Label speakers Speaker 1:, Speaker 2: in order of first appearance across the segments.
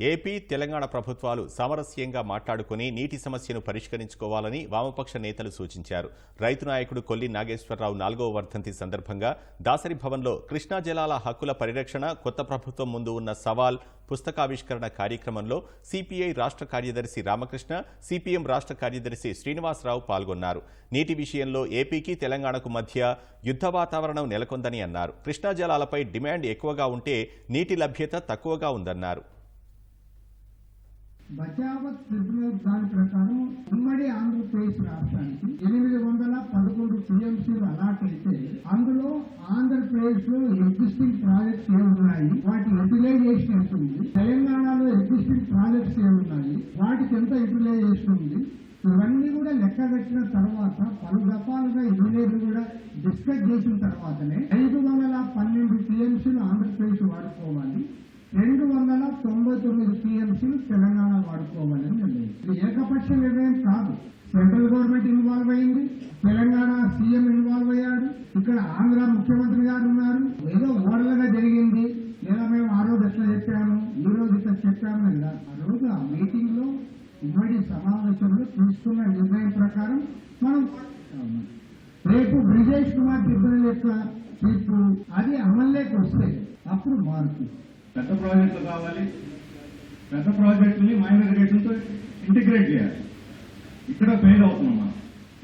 Speaker 1: AP Telangana ప్రభుత్వాలు సామరస్యంగా మాట్లాడుకుని నీటి సమస్యను పరిష్కరించుకోవాలని వామపక్ష నేతలు సూచించారు. రైతు నాయకుడు కొల్లి నాగేశ్వరరావు నాలుగో వర్ధంతి సందర్భంగా దాసరి భవన్లో కృష్ణా జలాల హక్కుల పరిరక్షణ కొత్త ప్రభుత్వం ముందు ఉన్న సవాల్ పుస్తకావిష్కరణ కార్యక్రమంలో సిపిఐ రాష్ట్ర కార్యదర్శి రామకృష్ణ సిపిఎం రాష్ట్ర కార్యదర్శి శ్రీనివాసరావు పాల్గొన్నారు. నీటి విషయంలో ఏపీకి తెలంగాణకు మధ్య యుద్ధ వాతావరణం నెలకొందని అన్నారు. కృష్ణా జలాలపై డిమాండ్ ఎక్కువగా ఉంటే నీటి లభ్యత తక్కువగా ఉందన్నారు.
Speaker 2: బచావత్ ట్రిబ్యునల్ దాని ప్రకారం ఉమ్మడి ఆంధ్రప్రదేశ్ రాష్ట్రానికి ఎనిమిది వందల పదకొండు టీఎంసీలు అలాట్ అయితే అందులో ఆంధ్రప్రదేశ్లో ఎగ్జిస్టింగ్ ప్రాజెక్ట్స్ ఏమున్నాయి వాటి యూటిలైజేషన్ ఎంత ఉంది? తెలంగాణలో ఎగ్జిస్టింగ్ ప్రాజెక్ట్స్ ఏమున్నాయి వాటికి ఎంత యూటిలైజేషన్ ఉంది? ఇవన్నీ కూడా లెక్క కట్టిన తర్వాత పలు దఫాలుగా ఇంజనీర్లు కూడా డిస్కస్ చేసిన తర్వాతనే ఐదు వందల పన్నెండు టీఎంసీలు ఆంధ్రప్రదేశ్ వాడుకోవాలి. రెండు వందల తొంభై తొమ్మిది టీఎంసీలు తెలంగాణ వాడుకోవాలని నిర్ణయం ఇది ఏకపక్ష నిర్ణయం కాదు. సెంట్రల్ గవర్నమెంట్ ఇన్వాల్వ్ అయింది. తెలంగాణ సీఎం ఇన్వాల్వ్ అయ్యాడు. ఇక్కడ ఆంధ్ర ముఖ్యమంత్రి గారు ఉన్నారు. ఏదో ఓడలుగా జరిగింది. లేదా మేము ఆ రోజు ఎట్లా చెప్పాము ఈ రోజు ఇట్లా చెప్పాము అని ఆ రోజు ఆ మీటింగ్లో ఉమ్మడి సమావేశంలో తీసుకున్న నిర్ణయం ప్రకారం మనం రేపు బ్రిజేష్ కుమార్ ట్రిబ్యునల్ యొక్క తీర్పు అది అమల్లోకి వస్తే అప్పుడు మారుతుంది.
Speaker 3: పెద్ద ప్రాజెక్టులు కావాలి. పెద్ద ప్రాజెక్టుని మైనర్ ఇరిగేషన్తో ఇంటిగ్రేట్ చేయాలి. ఇక్కడ ఫెయిల్ అవుతున్నాం మనం.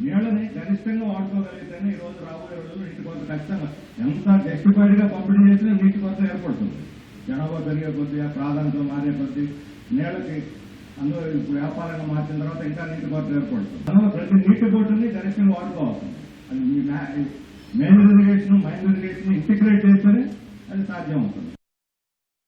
Speaker 3: నీళ్ళని గరిష్టంగా వాడుకోగలిగితేనే ఈ రోజు రాబోయే రోజుల్లో నీటి కొరత ఖచ్చితంగా ఎంత జస్టిఫైడ్గా పంపిణీ చేసినా నీటి కొరత ఏర్పడుతుంది. జనాభా పెరిగే కొద్దీ ఆ ప్రాధాన్యత మారే కొద్దీ నీళ్ళకి అందులో ఇప్పుడు వ్యాపారంగా మార్చిన తర్వాత ఇంకా నీటి కొరత ఏర్పడుతుంది. అందులో ప్రతి నీటి బొట్టుని గరిష్టంగా వాడుకోవాల్సింది అది మీ major irrigation minor irrigation integrate చేస్తేనే అది సాధ్యం అవుతుంది.